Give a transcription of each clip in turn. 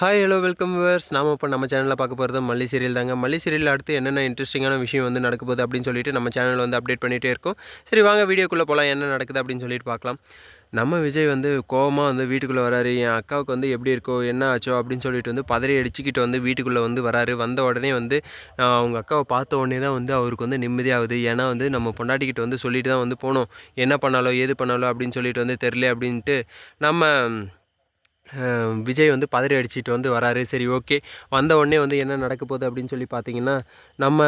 Hi hello welcome viewers நாம இப்போ நம்ம சேனலில் பார்க்க போகிறது மல்லி சீரியல் தாங்க. மல்லி சீரியல் அடுத்து என்னென்ன இன்ட்ரெஸ்டிங்கான விஷயம் வந்து நடக்க போகுது அப்படின்னு சொல்லிட்டு நம்ம சேனல் வந்து அப்டேட் பண்ணிகிட்டே இருக்கோம். சரி வாங்க வீடியோக்குள்ளே போகலாம் என்ன நடக்குது அப்படின்னு சொல்லிட்டு பார்க்கலாம். நம்ம விஜய் வந்து கோவமாக வந்து வீட்டுக்குள்ளே வராரு. என் அக்காவுக்கு வந்து எப்படி இருக்கோ என்ன ஆச்சோ அப்படின்னு சொல்லிட்டு வந்து பதறி அடிச்சுக்கிட்டு வந்து வீட்டுக்குள்ளே வந்து வராரு. வந்த உடனே வந்து நான் அவங்க அக்காவை பார்த்த உடனே தான் வந்து அவருக்கு வந்து நிம்மதியாகுது. ஏன்னா வந்து நம்ம பொண்டாட்டிக்கிட்ட வந்து சொல்லிட்டு தான் வந்து போனோம். என்ன பண்ணாலோ ஏது பண்ணாலோ அப்படின்னு சொல்லிட்டு வந்து தெரில அப்படின்ட்டு நம்ம விஜய் வந்து பதறி அடிச்சிட்டு வந்து வராரு. சரி ஓகே. வந்த உடனே வந்து என்ன நடக்க போகுது அப்படின்னு சொல்லி பார்த்தீங்கன்னா நம்ம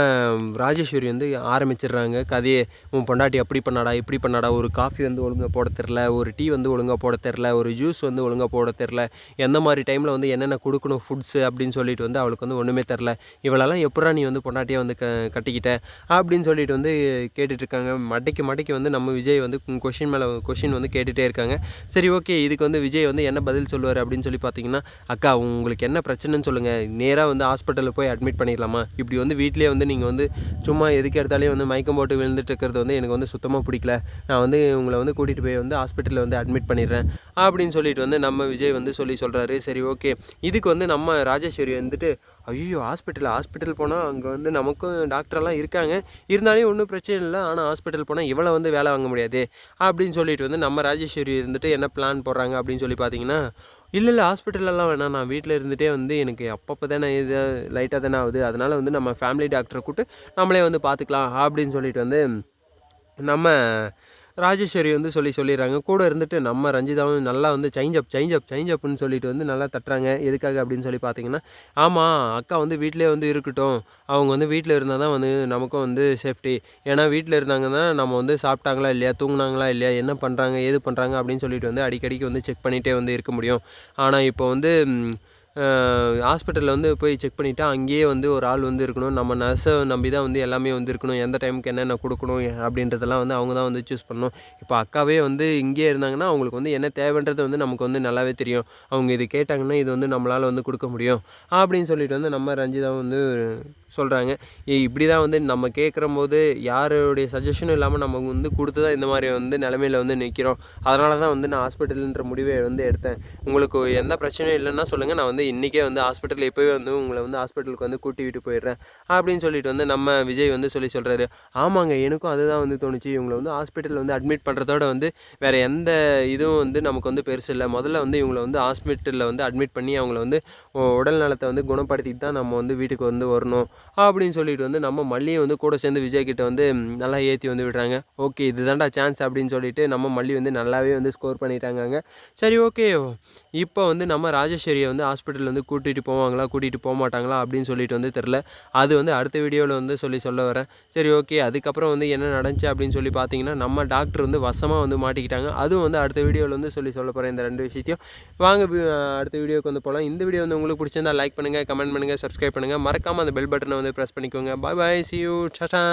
ராஜேஸ்வரி வந்து ஆரம்பிச்சிடுறாங்க. கதையை உன் பொண்டாட்டி அப்படி பண்ணாடா இப்படி பண்ணாடா ஒரு காஃபி வந்து ஒழுங்காக போட தெரில ஒரு டீ வந்து ஒழுங்காக போட தெரில ஒரு ஜூஸ் வந்து ஒழுங்காக போட தெரில எந்த மாதிரி டைமில் வந்து என்னென்ன கொடுக்கணும் ஃபுட்ஸு அப்படின்னு சொல்லிட்டு வந்து அவளுக்கு வந்து ஒன்றுமே தெரில. இவளெல்லாம் எப்படா நீ வந்து பொண்டாட்டியை வந்து க கட்டிக்கிட்ட? அப்படின்னு சொல்லிட்டு வந்து கேட்டுட்ருக்காங்க மட்டைக்கு மட்டைக்கு வந்து நம்ம விஜய் வந்து கொஷின் மேலே கொஷின் வந்து கேட்டுகிட்டே இருக்காங்க. சரி ஓகே. இதுக்கு வந்து விஜய் வந்து என்ன பதில் சொல்லுவார் அப்படின்னு சொல்லி பார்த்தீங்கன்னா அக்கா உங்களுக்கு என்ன பிரச்சனைன்னு சொல்லுங்கள் நேராக வந்து ஹாஸ்பிட்டலில் போய் அட்மிட் பண்ணிடலாமா? இப்படி வந்து வீட்டிலே வந்து நீங்கள் வந்து சும்மா எதுக்கு எடுத்தாலே வந்து மயக்கம் போட்டு விழுந்துட்டு இருக்கிறது வந்து எனக்கு வந்து சுத்தமாக பிடிக்கல. நான் வந்து உங்களை வந்து கூட்டிகிட்டு போய் வந்து ஹாஸ்பிட்டலில் வந்து அட்மிட் பண்ணிடுறேன். அப்படின்னு சொல்லிட்டு வந்து நம்ம விஜய் வந்து சொல்லி சொல்கிறாரு சரி ஓகே. இதுக்கு வந்து நம்ம ராஜேஸ்வரி வந்துட்டு ஐயோ ஹாஸ்பிட்டல் ஹாஸ்பிட்டல் போனால் அங்கே வந்து நமக்கும் டாக்டரெல்லாம் இருக்காங்க. இருந்தாலும் ஒன்றும் பிரச்சனை இல்லை. ஆனால் ஹாஸ்பிட்டல் போனால் இவ்வளோ வந்து வேலை வாங்க முடியாது. அப்படின்னு சொல்லிட்டு வந்து நம்ம ராஜேஸ்வரி இருந்துட்டு என்ன பிளான் போடுறாங்க அப்படின்னு சொல்லி பார்த்தீங்கன்னா இல்லை இல்லை ஹாஸ்பிட்டலெல்லாம் வேணாம். நான் வீட்டில் இருந்துகிட்டே வந்து எனக்கு அப்பப்போ தானே இது லைட்டாக தானே ஆகுது. அதனால் வந்து நம்ம ஃபேமிலி டாக்டரை கூப்பிட்டு நம்மளே வந்து பார்த்துக்கலாம் அப்படின்னு சொல்லிட்டு வந்து நம்ம ராஜேஸ்வரி வந்து சொல்லி சொல்லிடுறாங்க. கூட இருந்துட்டு நம்ம ரஞ்சிதாவும் நல்லா வந்து change up change up change அப்னு சொல்லிட்டு வந்து நல்லா தட்டுறாங்க. எதுக்காக அப்படின்னு சொல்லி பார்த்தீங்கன்னா ஆமாம் அக்கா வந்து வீட்டிலே வந்து இருக்கட்டும். அவங்க வந்து வீட்டில் இருந்தால் தான் வந்து நமக்கும் வந்து சேஃப்டி ஏன்னா வீட்டில் இருந்தாங்கன்னா நம்ம வந்து சாப்பிட்டாங்களா இல்லையா தூங்கினாங்களா இல்லையா என்ன பண்ணுறாங்க ஏது பண்ணுறாங்க அப்படின்னு சொல்லிட்டு வந்து அடிக்கடிக்கு வந்து செக் பண்ணிகிட்டே வந்து இருக்க முடியும். ஆனால் இப்போ வந்து ஹாஸ்பிட்டலில் வந்து போய் செக் பண்ணிவிட்டா அங்கேயே வந்து ஒரு ஆள் வந்து இருக்கணும். நம்ம நர்ஸை நம்பி தான் வந்து எல்லாமே வந்து இருக்கணும். எந்த டைமுக்கு என்னென்ன கொடுக்கணும் அப்படின்றதெல்லாம் வந்து அவங்க தான் வந்து சூஸ் பண்ணணும். இப்போ அக்காவே வந்து இங்கேயே இருந்தாங்கன்னா அவங்களுக்கு வந்து என்ன தேவைன்றது வந்து நமக்கு வந்து நல்லாவே தெரியும். அவங்க இது கேட்டாங்கன்னா இது வந்து நம்மளால் வந்து கொடுக்க முடியும். அப்படின்னு சொல்லிட்டு வந்து நம்ம ரஞ்சிதா வந்து சொல்கிறாங்க இப்படி தான் வந்து நம்ம கேட்குற போது யாருடைய சஜஷனும் இல்லாமல் நம்ம வந்து கொடுத்து தான் இந்த மாதிரி வந்து நிலமையில் வந்து நிற்கிறோம் அதனால தான் வந்து நான் ஹாஸ்பிட்டலுன்ற முடிவை வந்து எடுத்தேன். உங்களுக்கு எந்த பிரச்சனையும் இல்லைன்னா சொல்லுங்கள் நான் வந்து இன்றைக்கே வந்து ஹாஸ்பிட்டல் இப்போவே வந்து உங்களை வந்து ஹாஸ்பிட்டலுக்கு வந்து கூட்டிகிட்டு போயிடுறேன் அப்படின்னு சொல்லிட்டு வந்து நம்ம விஜய் வந்து சொல்லி சொல்கிறாரு ஆமாங்க எனக்கும் அதுதான் வந்து தோணுச்சு. இவங்களை வந்து ஹாஸ்பிட்டலில் வந்து அட்மிட் பண்ணுறதோட வந்து வேறு எந்த இதுவும் வந்து நமக்கு வந்து பெருசு இல்லை. முதல்ல வந்து இவங்களை வந்து ஹாஸ்பிட்டலில் வந்து அட்மிட் பண்ணி அவங்கள வந்து உடல் நலத்தை வந்து குணப்படுத்திட்டு தான் நம்ம வந்து வீட்டுக்கு வந்து வரணும் அப்படின்னு சொல்லிட்டு வந்து நம்ம மல்லியை வந்து கூட சேர்ந்து விஜய் கிட்ட வந்து நல்லா ஏற்றி வந்து விடுறாங்க. ஓகே இதுதான்டா சான்ஸ் அப்படின்னு சொல்லிட்டு நம்ம மல்லி வந்து நல்லாவே வந்து ஸ்கோர் பண்ணிட்டாங்க சரி ஓகே. இப்போ வந்து நம்ம ராஜேஸ்வரியை வந்து ஹாஸ்பிட்டல் வந்து கூட்டிகிட்டு போவாங்களா கூட்டிகிட்டு போக மாட்டாங்களா அப்படின்னு சொல்லிட்டு வந்து தெரில அது வந்து அடுத்த வீடியோவில் வந்து சொல்லி சொல்ல வரேன். சரி ஓகே. அதுக்கப்புறம் வந்து என்ன நடந்துச்சு அப்படின்னு சொல்லி பார்த்தீங்கன்னா நம்ம டாக்டர் வந்து வசமாக வந்து மாட்டிக்கிட்டாங்க. அதுவும் வந்து அடுத்த வீடியோவில் வந்து சொல்லி சொல்ல போகிறேன் இந்த ரெண்டு விஷயத்தையும். வாங்க அடுத்த வீடியோக்கு வந்து போகலாம் இந்த வீடியோ வந்து உங்களுக்கு பிடிச்சிருந்தா லைக் பண்ணுங்கள் கமெண்ட் பண்ணுங்கள் சப்ஸ்கிரைப் பண்ணுங்கள் மறக்காமல் அந்த பெல் பட்டனை வந்து ப்ரெஸ் பண்ணிக்கோங்க. Bye bye see you tata